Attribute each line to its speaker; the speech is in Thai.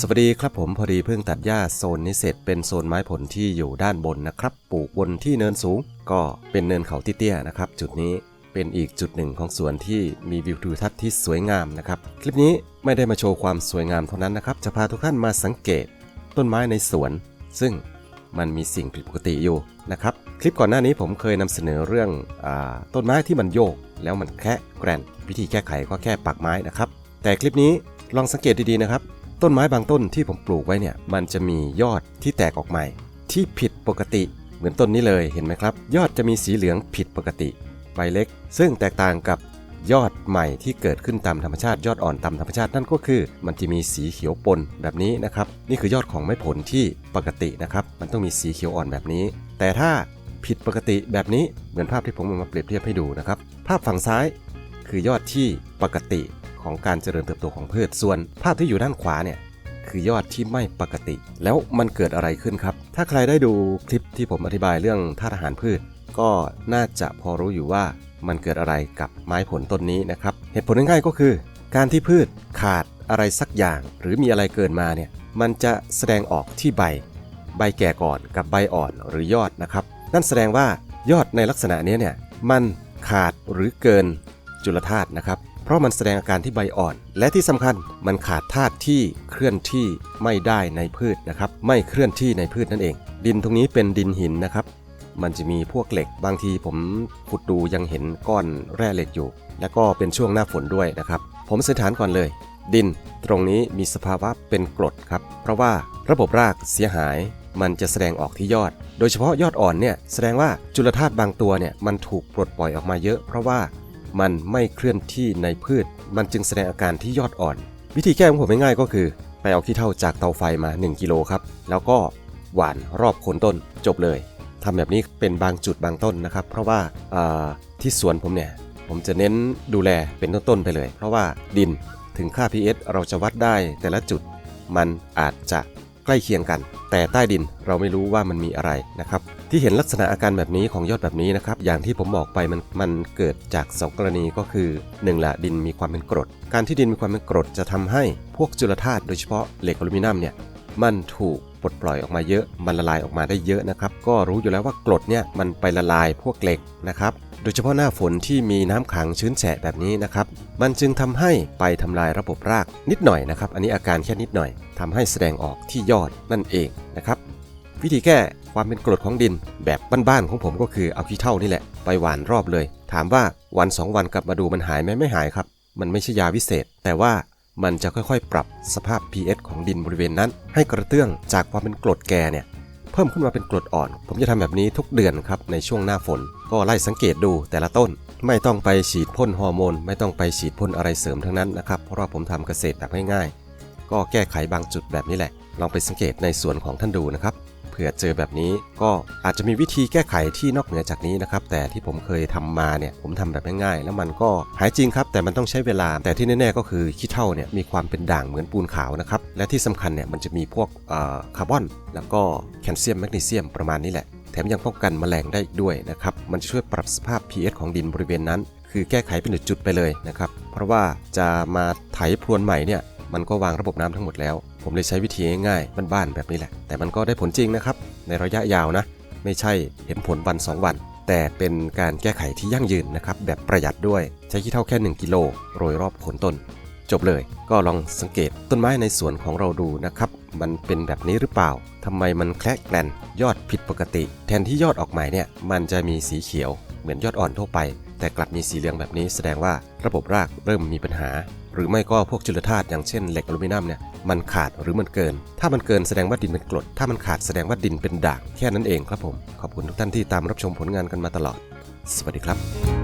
Speaker 1: สวัสดีครับผมพอดีเพิ่งตัดหญ้าโซนนี้เสร็จเป็นโซนไม้ผลที่อยู่ด้านบนนะครับ ปลูกบนที่เนินสูง ก็เป็นเนินเขาที่เตี้ยนะครับ จุดนี้เป็นอีกจุดหนึ่งของสวนที่มีวิวทิวทัศน์ที่สวยงามนะครับ คลิปนี้ไม่ได้มาโชว์ความสวยงามเท่านั้นนะครับ จะพาทุกท่านมาสังเกต ต้นไม้ในสวน ซึ่งมันมีสิ่งผิดปกติอยู่นะครับ คลิปก่อนหน้านี้ผมเคยนำเสนอเรื่องอต้นไม้ที่มันโยก แล้วมันแค่แกรนวิธีแก้ไขก็แค่ปักไม้นะครับ แต่คลิปนี้ลองสังเกตดีๆนะครับ ต้นไม้บางต้นที่ผมปลูกไว้เนี่ยมันจะมียอดที่แตกออกใหม่ ที่ผิดปกติ เหมือนต้นนี้เลยเห็นไหมครับ ยอดจะมีสีเหลืองผิดปกติ ใบเล็ก ซึ่งแตกต่างกับยอดใหม่ที่เกิดขึ้นตามธรรมชาติยอดอ่อนตามธรรมชาตินั่นก็คือ มันจะมีสีเขียวปนแบบนี้นะครับ นี่คือยอดของไม้ผลที่ปกตินะครับ มันต้องมีสีเขียวอ่อนแบบนี้ แต่ถ้าผิดปกติแบบนี้เหมือนภาพที่ผมเอามาเปรียบเทียบให้ดูนะครับ ภาพฝั่งซ้ายคือยอดที่ปกติ ของการเจริญเติบโตของพืช ส่วนภาพที่อยู่ด้านขวาเนี่ยคือยอดที่ไม่ปกติ แล้วมันเกิดอะไรขึ้นครับ ถ้าใครได้ดูคลิปที่ผมอธิบายเรื่องธาตุอาหารพืช ก็น่าจะพอรู้อยู่ว่ามันเกิดอะไรกับไม้ผลต้นนี้นะครับ เหตุผลง่ายๆก็คือ การที่พืชขาดอะไรสักอย่าง หรือมีอะไรเกินมาเนี่ยมันจะแสดงออกที่ใบ ใบแก่ก่อนกับใบอ่อนหรือยอดนะครับ นั่นแสดงว่ายอดในลักษณะนี้เนี่ยมันขาดหรือเกินจุลธาตุนะครับ เพราะมันแสดงอาการที่ใบอ่อน และที่สำคัญมันขาดธาตุที่เคลื่อนที่ไม่ได้ในพืชนะครับ ไม่เคลื่อนที่ในพืชนั่นเอง ดินตรงนี้เป็นดินหินนะครับ มันจะมีพวกเหล็ก บางทีผมขุดดูยังเห็นก้อนแร่เหล็กอยู่ แล้วก็เป็นช่วงหน้าฝนด้วยนะครับ ผมสันนิษฐานก่อนเลย ดินตรงนี้มีสภาวะเป็นกรดครับ เพราะว่าระบบรากเสียหายมันจะแสดงออกที่ยอด โดยเฉพาะยอดอ่อนเนี่ยแสดงว่าจุลธาตุบางตัวเนี่ยมันถูกปลดปล่อยออกมาเยอะ เพราะว่า มันไม่เคลื่อนที่ในพืช มันจึงแสดงอาการที่ยอดอ่อน วิธีแก้ของผมง่ายๆก็คือ ไปเอาขี้เถ้าจากเตาไฟมา 1กิโลครับ แล้วก็หว่านรอบโคนต้นจบเลยทำแบบนี้เป็นบางจุดบางต้นนะครับ เพราะว่าอ่าที่สวนผมเนี่ย ผมจะเน้นดูแลเป็นต้นๆไปเลย เพราะว่าดินถึงค่า pH เราจะวัดได้แต่ละจุดมันอาจจะ ใกล้เคียงกัน แต่ใต้ดินเราไม่รู้ว่ามันมีอะไรนะครับ ที่เห็นลักษณะอาการแบบนี้ของยอดแบบนี้นะครับ อย่างที่ผมบอกไปมันมันเกิดจากสองกรณีก็คือ1ละดินมีความเป็นกรด การที่ดินมีความเป็นกรดจะทำให้พวกจุลธาตุโดยเฉพาะเหล็กอลูมิเนียมเนี่ยมันถูกปลดปล่อยออกมาเยอะ มันละลายออกมาได้เยอะนะครับ ก็รู้อยู่แล้วว่ากรดเนี่ยมันไปละลายพวกเหล็กนะครับ โดยเฉพาะหน้าฝนที่มีน้ำขังชื้นแฉะแบบนี้นะครับ มันจึงทำให้ไปทำลายระบบรากนิดหน่อยนะครับ อันนี้อาการแค่นิดหน่อยทำให้แสดงออกที่ยอดนั่นเองนะครับ วิธีแก้ความเป็นกรดของดินแบบบ้านๆของผมก็คือเอาขี้เถ้านี่แหละไปหว่านรอบเลย ถามว่าวัน 2 วันกลับมาดูมันหายไหมไม่หายครับ มันไม่ใช่ยาวิเศษ แต่ว่ามันจะค่อยๆ ปรับสภาพ pH ของดินบริเวณนั้น ให้กระเตื้องจากความเป็นกรดแก่เนี่ย เพิ่มขึ้นมาเป็นกรดอ่อน ผมจะทำแบบนี้ทุกเดือนครับในช่วงหน้าฝน ก็ไล่สังเกตดูแต่ละต้น ไม่ต้องไปฉีดพ่นฮอร์โมนไม่ต้องไปฉีดพ่นอะไรเสริมทั้งนั้นนะครับเพราะว่าผมทำเกษตรแบบง่ายๆ ก็แก้ไขบางจุดแบบนี้แหละ ลองไปสังเกตในส่วนของท่านดูนะครับ เผื่อเจอแบบนี้ ก็อาจจะมีวิธีแก้ไขที่นอกเหนือจากนี้นะครับ แต่ที่ผมเคยทำมาเนี่ยผมทำแบบง่ายๆ แล้วมันก็หายจริงครับ แต่มันต้องใช้เวลา แต่ที่แน่ๆก็คือขี้เถ้าเนี่ยมีความเป็นด่างเหมือนปูนขาวนะครับ และที่สำคัญเนี่ยมันจะมีพวกคาร์บอน แล้วก็แคลเซียมแมกนีเซียมประมาณนี้แหละ แถมยังป้องกันแมลงได้อีกด้วยนะครับ มันจะช่วยปรับสภาพ pH ของดินบริเวณนั้น คือแก้ไขเป็นจุดๆไปเลยนะครับ เพราะว่าจะมาไถพรวนใหม่เนี่ยมันก็วางระบบน้ำทั้งหมดแล้ว ผมเลยใช้วิธีง่ายๆบ้านๆแบบนี้แหละ แต่มันก็ได้ผลจริงนะครับ ในระยะยาวนะ ไม่ใช่เห็นผลวัน 2 วัน แต่เป็นการแก้ไขที่ยั่งยืนนะครับ แบบประหยัดด้วยใช้ขี้เท่าแค่ 1 กิโลโรยรอบโคนต้น จบเลยก็ลองสังเกตต้นไม้ในสวนของเราดูนะครับ มันเป็นแบบนี้หรือเปล่าทำไมมันแคละแกลนยอดผิดปกติ แทนที่ยอดออกใหม่เนี่ยมันจะมีสีเขียว เหมือนยอดอ่อนทั่วไป แต่กลับมีสีเหลืองแบบนี้แสดงว่าระบบรากเริ่มมีปัญหา หรือไม่ก็พวกจุลธาตุอย่างเช่นเหล็กอลูมิเนียมเนี่ยมันขาดหรือมันเกิน ถ้ามันเกินแสดงว่าดินเป็นกรด ถ้ามันขาดแสดงว่าดินเป็นด่างแค่นั้นเองครับผม ขอบคุณทุกท่านที่ตามรับชมผลงานกันมาตลอด สวัสดีครับ